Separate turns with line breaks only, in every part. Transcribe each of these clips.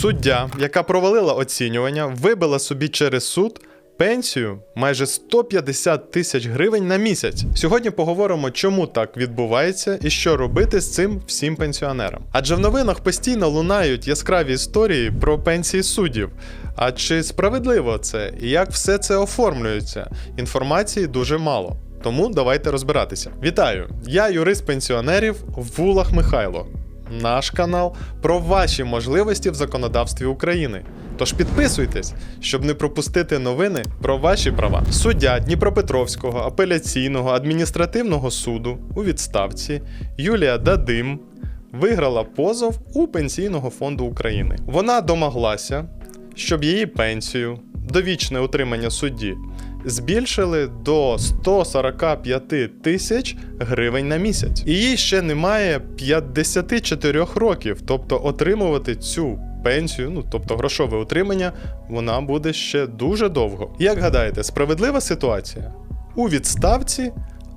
Суддя, яка провалила оцінювання, вибила собі через суд пенсію майже 150 тисяч гривень на місяць. Сьогодні поговоримо, чому так відбувається і що робити з цим всім пенсіонерам. Адже в новинах постійно лунають яскраві історії про пенсії суддів. А чи справедливо це і як все це оформлюється? Інформації дуже мало. Тому давайте розбиратися. Вітаю! Я юрист пенсіонерів Вулах Михайло. Наш канал про ваші можливості в законодавстві України. Тож підписуйтесь, щоб не пропустити новини про ваші права. Суддя Дніпропетровського апеляційного адміністративного суду у відставці Юлія Дадим виграла позов у Пенсійного фонду України. Вона домоглася, щоб її пенсію, довічне утримання судді, збільшили до 145 тисяч гривень на місяць. І їй ще немає 54 років, тобто отримувати цю пенсію, ну тобто грошове утримання, вона буде ще дуже довго. Як гадаєте, справедлива ситуація? У відставці,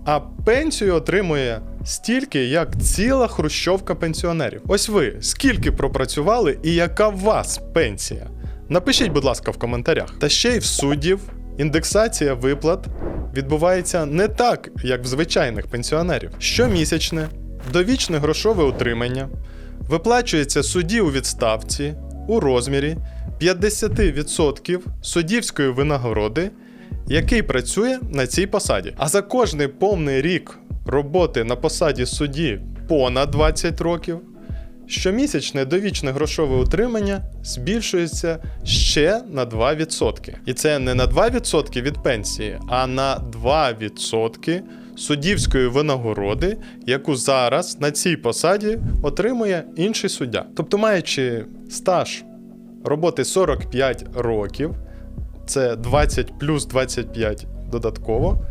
а пенсію отримує стільки, як ціла хрущовка пенсіонерів. Ось ви скільки пропрацювали і яка у вас пенсія? Напишіть, будь ласка, в коментарях. Та ще й в суддів індексація виплат відбувається не так, як в звичайних пенсіонерів. Щомісячне довічне грошове утримання виплачується судді у відставці у розмірі 50% суддівської винагороди, який працює на цій посаді. А за кожний повний рік роботи на посаді судді понад 20 років. Щомісячне довічне грошове утримання збільшується ще на 2%. І це не на 2% від пенсії, а на 2% суддівської винагороди, яку зараз на цій посаді отримує інший суддя. Тобто, маючи стаж роботи 45 років, це 20 плюс 25 додатково,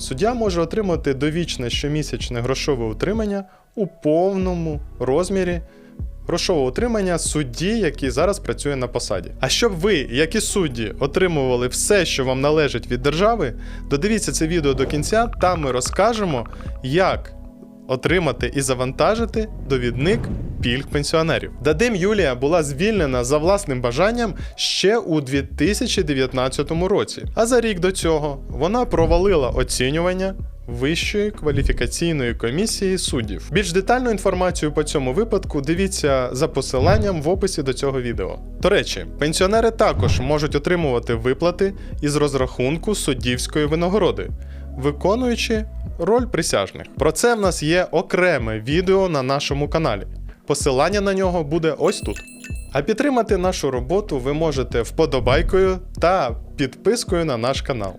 суддя може отримати довічне щомісячне грошове утримання у повному розмірі грошового утримання судді, який зараз працює на посаді. А щоб ви, як і судді, отримували все, що вам належить від держави, додивіться це відео до кінця, там ми розкажемо, як отримати і завантажити довідник пільг пенсіонерів. Дадим Юлія була звільнена за власним бажанням ще у 2019 році. А за рік до цього вона провалила оцінювання. Вищої кваліфікаційної комісії суддів. Більш детальну інформацію по цьому випадку дивіться за посиланням в описі до цього відео. До речі, пенсіонери також можуть отримувати виплати із розрахунку суддівської винагороди, виконуючи роль присяжних. Про це в нас є окреме відео на нашому каналі. Посилання на нього буде ось тут. А підтримати нашу роботу ви можете вподобайкою та підпискою на наш канал.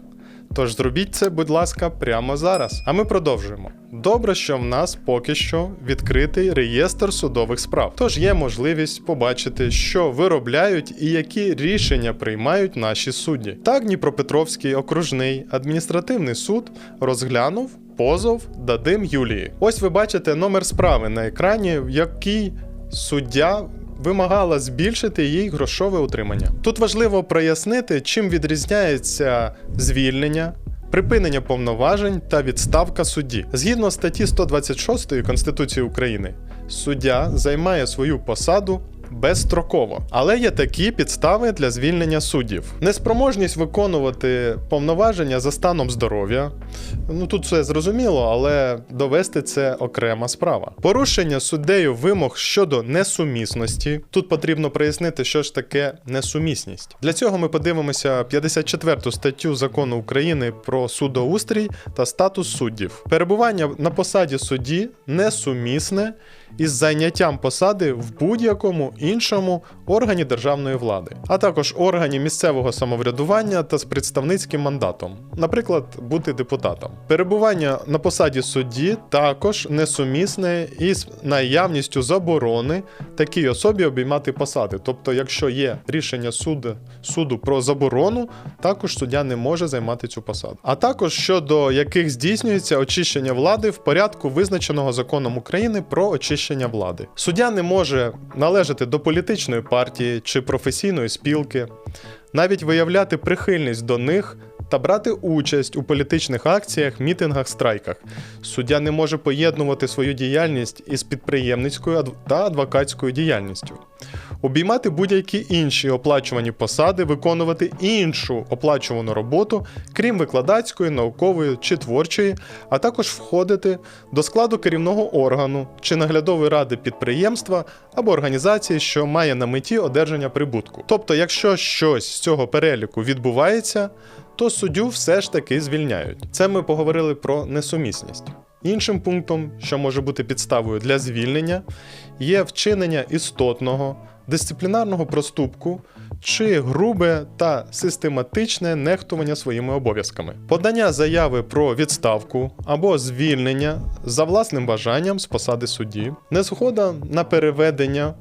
Тож зробіть це, будь ласка, прямо зараз. А ми продовжуємо. Добре, що в нас поки що відкритий реєстр судових справ. Тож є можливість побачити, що виробляють і які рішення приймають наші судді. Так, Дніпропетровський окружний адміністративний суд розглянув позов Дадим Юлії. Ось ви бачите номер справи на екрані, в якій суддя вимагала збільшити їй грошове утримання. Тут важливо прояснити, чим відрізняється звільнення. Припинення повноважень та відставка судді. Згідно статті 126 Конституції України, суддя займає свою посаду безстроково, але є такі підстави для звільнення суддів: неспроможність виконувати повноваження за станом здоров'я. Ну тут все зрозуміло, але довести це окрема справа. Порушення суддею вимог щодо несумісності. Тут потрібно прояснити, що ж таке несумісність. Для цього ми подивимося 54 статтю закону України про судоустрій та статус суддів. Перебування на посаді судді несумісне із зайняттям посади в будь-якому іншому органі державної влади, а також органі місцевого самоврядування та з представницьким мандатом, наприклад, бути депутатом. Перебування на посаді судді також несумісне із наявністю заборони такій особі обіймати посади. Тобто, якщо є рішення суду, суду про заборону, також суддя не може займати цю посаду. А також щодо яких здійснюється очищення влади в порядку, визначеного законом України про очищення влади. Суддя не може належати до політичної партії чи професійної спілки, навіть виявляти прихильність до них. Та брати участь у політичних акціях, мітингах, страйках. Суддя не може поєднувати свою діяльність із підприємницькою та адвокатською діяльністю. Обіймати будь-які інші оплачувані посади, виконувати іншу оплачувану роботу, крім викладацької, наукової чи творчої, а також входити до складу керівного органу чи наглядової ради підприємства або організації, що має на меті одержання прибутку. Тобто, якщо щось з цього переліку відбувається, то суддю все ж таки звільняють. Це ми поговорили про несумісність. Іншим пунктом, що може бути підставою для звільнення, є вчинення істотного, дисциплінарного проступку чи грубе та систематичне нехтування своїми обов'язками, подання заяви про відставку або звільнення за власним бажанням з посади судді, незгода на переведення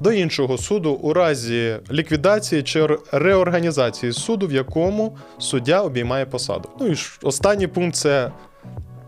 до іншого суду у разі ліквідації чи реорганізації суду, в якому суддя обіймає посаду. Ну і останній пункт це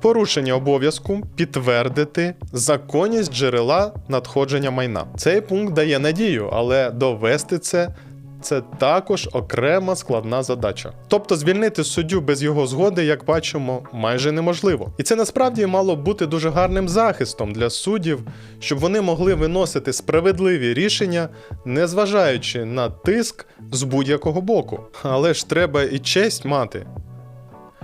порушення обов'язку підтвердити законність джерела надходження майна. Цей пункт дає надію, але довести це. Це також окрема складна задача. Тобто звільнити суддю без його згоди, як бачимо, майже неможливо. І це насправді мало бути дуже гарним захистом для суддів, щоб вони могли виносити справедливі рішення, незважаючи на тиск з будь-якого боку. Але ж треба і честь мати.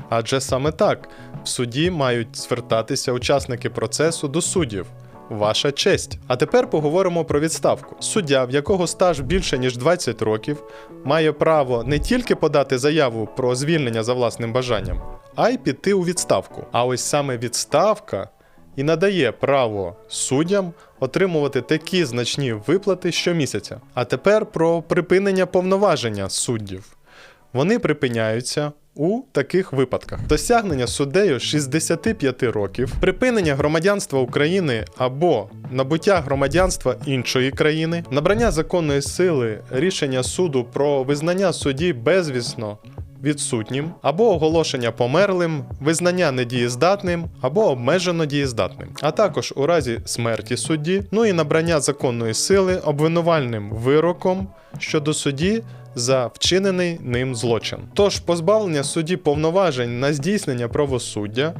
Адже саме так в суді мають звертатися учасники процесу до суддів. Ваша честь. А тепер поговоримо про відставку. Суддя, в якого стаж більше ніж 20 років, має право не тільки подати заяву про звільнення за власним бажанням, а й піти у відставку. А ось саме відставка і надає право суддям отримувати такі значні виплати щомісяця. А тепер про припинення повноваження суддів. Вони припиняються у таких випадках: досягнення суддею 65 років, припинення громадянства України або набуття громадянства іншої країни, набрання законної сили рішення суду про визнання судді безвісно. Відсутнім або оголошення померлим, визнання недієздатним або обмежено дієздатним, а також у разі смерті судді, ну і набрання законної сили обвинувальним вироком щодо судді за вчинений ним злочин. Тож позбавлення судді повноважень на здійснення правосуддя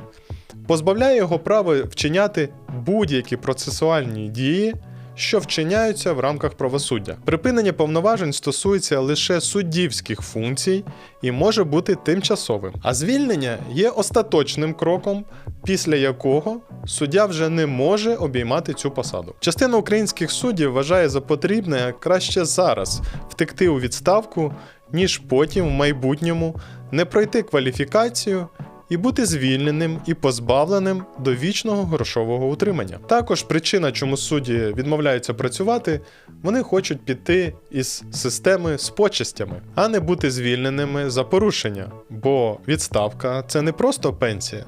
позбавляє його права вчиняти будь-які процесуальні дії. Що вчиняються в рамках правосуддя. Припинення повноважень стосується лише суддівських функцій і може бути тимчасовим. А звільнення є остаточним кроком, після якого суддя вже не може обіймати цю посаду. Частина українських суддів вважає за потрібне краще зараз втекти у відставку, ніж потім в майбутньому не пройти кваліфікацію і бути звільненим і позбавленим довічного грошового утримання. Також причина, чому судді відмовляються працювати, вони хочуть піти із системи з почестями, а не бути звільненими за порушення. Бо відставка це не просто пенсія,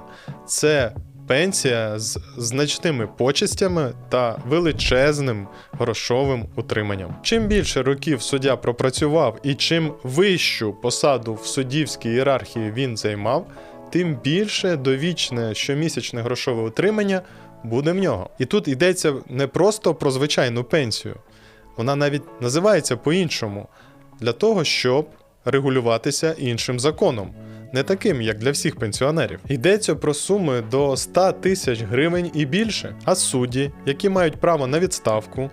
це пенсія з значними почестями та величезним грошовим утриманням. Чим більше років суддя пропрацював і чим вищу посаду в суддівській ієрархії він займав, тим більше довічне щомісячне грошове утримання буде в нього. І тут йдеться не просто про звичайну пенсію, вона навіть називається по-іншому для того, щоб регулюватися іншим законом. Не таким, як для всіх пенсіонерів. Йдеться про суми до 100 тисяч гривень і більше. А судді, які мають право на відставку,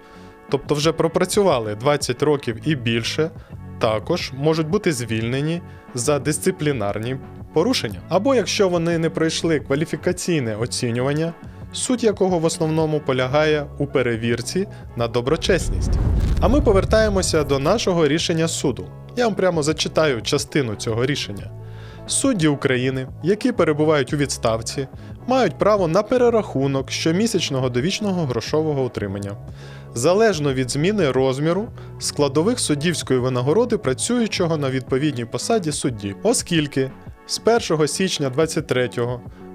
тобто вже пропрацювали 20 років і більше, також можуть бути звільнені за дисциплінарні порушення. Або якщо вони не пройшли кваліфікаційне оцінювання, суть якого в основному полягає у перевірці на доброчесність. А ми повертаємося до нашого рішення суду. Я вам прямо зачитаю частину цього рішення. Судді України, які перебувають у відставці, мають право на перерахунок щомісячного довічного грошового утримання, залежно від зміни розміру складових суддівської винагороди працюючого на відповідній посаді судді, оскільки з 1 січня 2023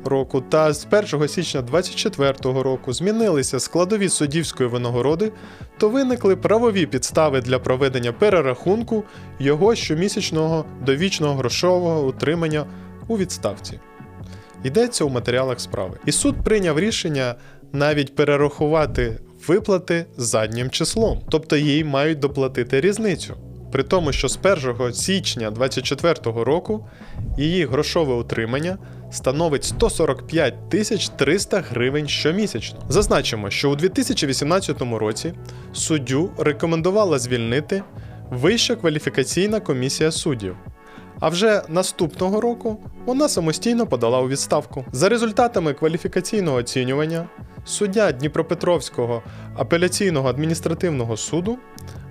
року та з 1 січня 2024 року змінилися складові суддівської винагороди, то виникли правові підстави для проведення перерахунку його щомісячного довічного грошового утримання у відставці. Йдеться у матеріалах справи. І суд прийняв рішення навіть перерахувати виплати заднім числом, тобто їй мають доплатити різницю. При тому, що з 1 січня 2024 року її грошове утримання становить 145 тисяч 300 гривень щомісячно. Зазначимо, що у 2018 році суддю рекомендувала звільнити Вища кваліфікаційна комісія суддів. А вже наступного року вона самостійно подала у відставку. За результатами кваліфікаційного оцінювання суддя Дніпропетровського апеляційного адміністративного суду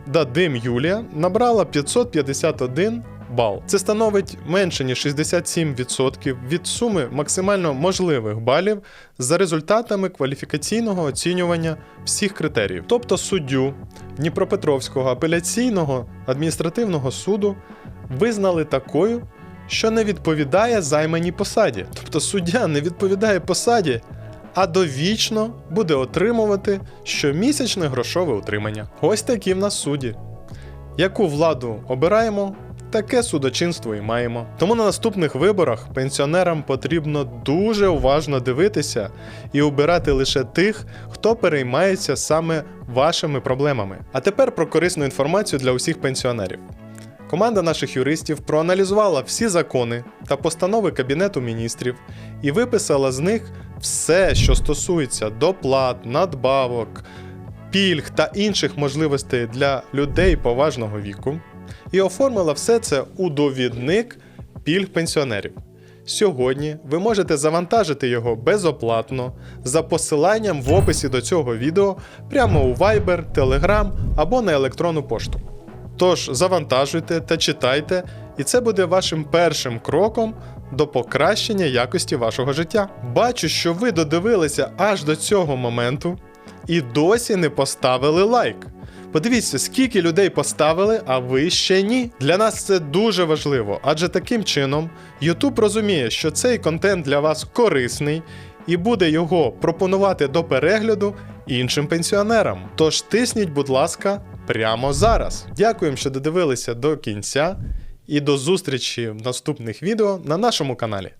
Дадим Юлія набрала 551 бал. Це становить менше ніж 67% від суми максимально можливих балів за результатами кваліфікаційного оцінювання всіх критеріїв. Тобто суддю Дніпропетровського апеляційного адміністративного суду визнали такою, що не відповідає займаній посаді. Тобто суддя не відповідає посаді, а довічно буде отримувати щомісячне грошове утримання. Ось такі в нас судді. Яку владу обираємо, таке судочинство і маємо. Тому на наступних виборах пенсіонерам потрібно дуже уважно дивитися і обирати лише тих, хто переймається саме вашими проблемами. А тепер про корисну інформацію для усіх пенсіонерів. Команда наших юристів проаналізувала всі закони та постанови Кабінету міністрів і виписала з них все, що стосується доплат, надбавок, пільг та інших можливостей для людей поважного віку, і оформила все це у довідник пільг пенсіонерів. Сьогодні ви можете завантажити його безоплатно за посиланням в описі до цього відео прямо у Viber, Telegram або на електронну пошту. Тож завантажуйте та читайте, і це буде вашим першим кроком до покращення якості вашого життя. Бачу, що ви додивилися аж до цього моменту і досі не поставили лайк. Подивіться, скільки людей поставили, а ви ще ні. Для нас це дуже важливо, адже таким чином YouTube розуміє, що цей контент для вас корисний і буде його пропонувати до перегляду іншим пенсіонерам. Тож тисніть, будь ласка, прямо зараз. Дякуємо, що додивилися до кінця, і до зустрічі в наступних відео на нашому каналі.